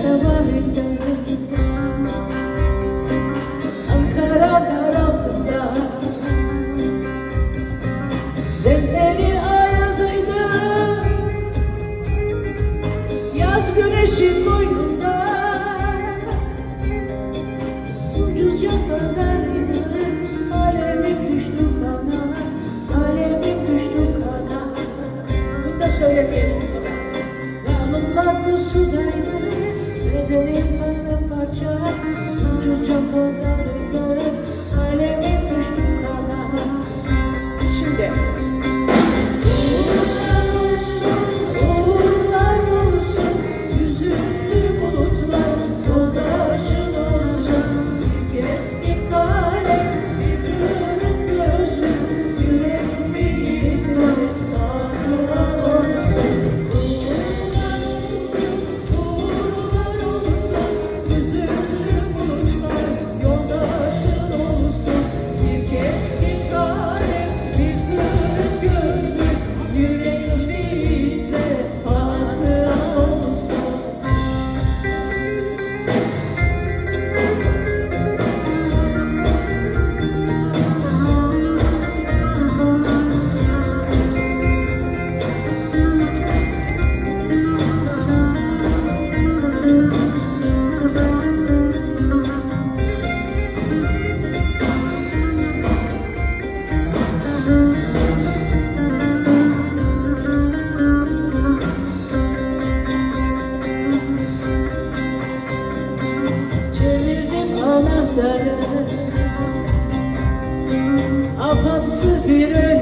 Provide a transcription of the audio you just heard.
vardı Ankara karaltında Zemheri ayazıydı Yaz güneşi boynunda Ucuz can pazarıydı Alemim düştü kana Alemim düştü kana Bunu da söylemeyelim Zalimler pusudaydı Ready to live on the anahtarı Apansız bir ölüme